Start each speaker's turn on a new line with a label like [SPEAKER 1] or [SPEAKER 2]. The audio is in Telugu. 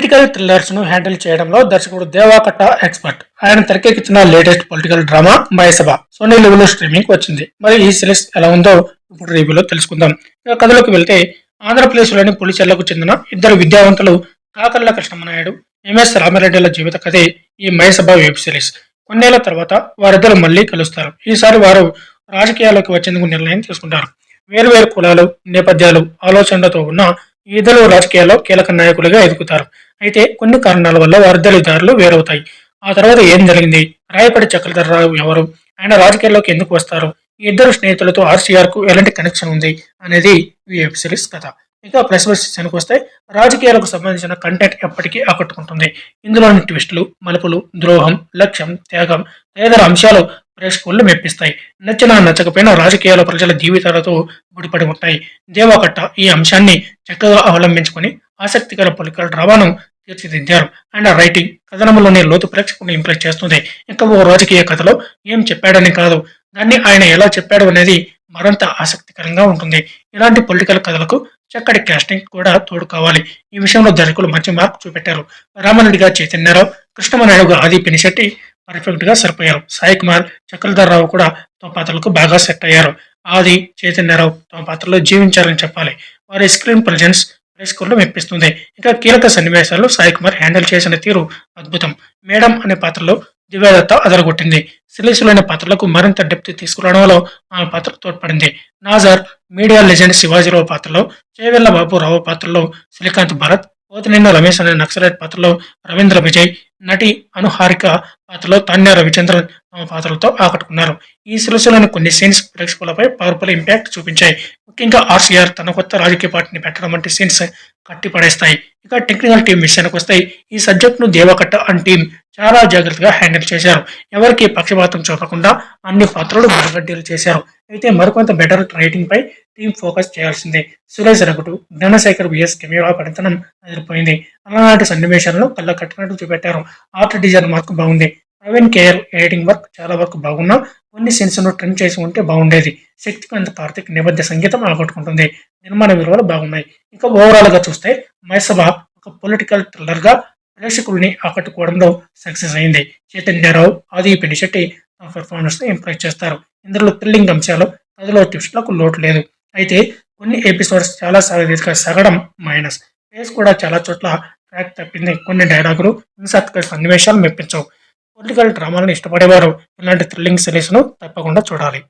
[SPEAKER 1] పొలిటికల్ థ్రిల్లర్స్ను హ్యాండిల్ చేయడంలో దర్శకుడు దేవాకట్ట ఎక్స్పర్ట్ ఆయన తెరకెక్కించిన latest political drama Mayasabha Sony LIV streaming వచ్చింది. మరి ఈ సిరీస్ ఎలా ఉందో ఇప్పుడు రివ్యూలో తెలుసుకుందాం. ఇక కథలోకి వెళ్తే ఆంధ్రప్రదేశ్లోని పులిచెర్లకు చెందిన ఇద్దరు విద్యావంతులు కాకర్ల కృష్ణమనాయుడు ఎంఎస్ రామారెడ్డిల జీవిత కథే ఈ మయసభ వెబ్ సిరీస్ కొన్నేళ్ళ తర్వాత వారిద్దరు మళ్ళీ కలుస్తారు. ఈసారి వారు రాజకీయాల్లోకి వచ్చేందుకు నిర్ణయం తీసుకుంటారు. వేరువేరు కులాలు నేపథ్యాలు ఆలోచనలతో ఉన్న ఈ ఇద్దరు రాజకీయాల్లో కీలక నాయకులుగా ఎదుగుతారు. అయితే కొన్ని కారణాల వల్ల వారిద్దరి దారులు వేరవుతాయి. ఆ తర్వాత ఏం జరిగింది? రాయపడి చక్రధరరావు ఎవరు? ఆయన రాజకీయాల్లోకి ఎందుకు వస్తారు? ఈ ఇద్దరు స్నేహితులతో ఆర్సీఆర్కు ఎలాంటి కనెక్షన్ ఉంది? అనేది ఈ వెబ్ సిరీస్ కథ. ఇక ప్లస్ విషయానికి వస్తే రాజకీయాలకు సంబంధించిన కంటెంట్ ఎప్పటికీ ఆకట్టుకుంటుంది. ఇందులోని ట్విస్టులు మలుపులు ద్రోహం లక్ష్యం త్యాగం తదితర అంశాలు ప్రేక్షకులను మెప్పిస్తాయి. నచ్చినా నచ్చకపోయినా రాజకీయాల ప్రజల జీవితాలతో ముడిపడి ఉంటాయి. దేవాకట్ట ఈ అంశాన్ని చక్కగా అవలంబించుకొని ఆసక్తికర పొలికల డ్రామాను తీర్చిదిద్దారు అండ్ రైటింగ్ కథనంలోనే లోతు ప్రేక్షకుని ఇంప్రెస్ చేస్తుంది. ఇంకా ఓ రాజకీయ కథలో ఏం చెప్పాడని కాదు. దాన్ని ఆయన ఎలా చెప్పాడు అనేది మరింత ఆసక్తికరంగా ఉంటుంది. ఇలాంటి పొలిటికల్ కథలకు చక్కటి క్యాస్టింగ్ కూడా తోడు కావాలి. ఈ విషయంలో దర్శకులు మంచి మార్క్ చూపెట్టారు. రామారెడ్డిగా చైతన్యరావు కృష్ణమనాయుడుగా ఆది పినిశెట్టి పర్ఫెక్ట్గా సరిపోయారు. సాయి కుమార్ చక్రధర్రావు కూడా తమ పాత్రలకు బాగా సెట్ అయ్యారు. ఆది చైతన్యరావు తమ పాత్రలో జీవించారని చెప్పాలి. వారి స్క్రీన్ ప్రజెన్స్ ప్రేక్షకుల్లో మెప్పిస్తుంది. ఇక కీలక సన్నివేశాల్లో సాయి కుమార్ హ్యాండిల్ చేసిన తీరు అద్భుతం. మేడం అనే పాత్రలో దివ్యదత్త అదరగొట్టింది. సిరీస్లోని పాత్రలకు మరింత డెప్త్ తీసుకురావడంలో ఆమె పాత్ర తోడ్పడింది. నాజర్ మీడియా లెజెండ్ శివాజీరావు పాత్రలో చేవెళ్ళ బాబురావు పాత్రలో శ్రీకాంత్ భరత్ పోతినిన్న రమేష్ అనే నక్సలైట్ పాత్రలో రవీంద్ర విజయ్ నటి అనుహారిక పాత్రలో తాన్య రవిచంద్రన్ పాత్రలతో ఆకట్టుకున్నారు. ఈ సిరీస్లోని కొన్ని సీన్స్ ప్రేక్షకులపై పవర్ఫుల్ ఇంపాక్ట్ చూపించాయి. ముఖ్యంగా ఆర్సీఆర్ తన కొత్త రాజకీయ పార్టీని పెట్టడం వంటి సీన్స్ కట్టిపడేస్తాయి. ఇక టెక్నికల్ టీం విషయానికి వస్తాయి ఈ సబ్జెక్ట్ను దేవకట్ట అండ్ టీం చాలా జాగ్రత్తగా హ్యాండిల్ చేశారు. ఎవరికి పక్షపాతం చూపకుండా అన్ని పాత్రలు మరగడ్డీలు చేశారు. అయితే మరికొంత బెటర్ రైటింగ్ పై టీం ఫోకస్ చేయాల్సిందే. సురేష్ రఘుటు జ్ఞానశేఖర్ విఎస్ కెమెరా పడితనం అదిరిపోయింది. అలాంటి సన్నివేశాలను కళ్ళ కట్టినట్టు చూపెట్టారు. ఆర్ట్ డిజైన్ మార్క్ బాగుంది. ప్రవీణ్ కేర్ ఎడిటింగ్ వర్క్ చాలా వరకు బాగున్నా కొన్ని సీన్స్ ట్రెండ్ ట్రిమ్ చేసి ఉంటే బాగుండేది. శక్తికాంత్ కార్తిక్ నేపథ్య సంగీతం ఆకట్టుకుంటుంది నిర్మాణ విలువలు బాగున్నాయి. ఇంకా ఓవరాల్గా చూస్తే మైసభ ఒక పొలిటికల్ థ్రిల్లర్గా ప్రేక్షకుల్ని ఆకట్టుకోవడంలో సక్సెస్ అయింది. చైతన్యరావు ఆది పినిశెట్టి తమ పెర్ఫార్మెన్స్ ఇంప్రెస్ చేస్తారు. ఇందులో థ్రిల్లింగ్ అంశాలు కథలో ట్విస్ట్లకు లోటు లేదు. అయితే కొన్ని ఎపిసోడ్స్ చాలా సాగదీర్ఘ సగడం మైనస్ పేస్ కూడా చాలా చోట్ల ట్రాక్ తప్పింది. కొన్ని డైలాగులు హింసాత్మక సన్నివేశాలు మెప్పించవు. పొలిటికల్ డ్రామాలను ఇష్టపడేవారు. ఇలాంటి థ్రిల్లింగ్ సిరీస్ను తప్పకుండా చూడాలి.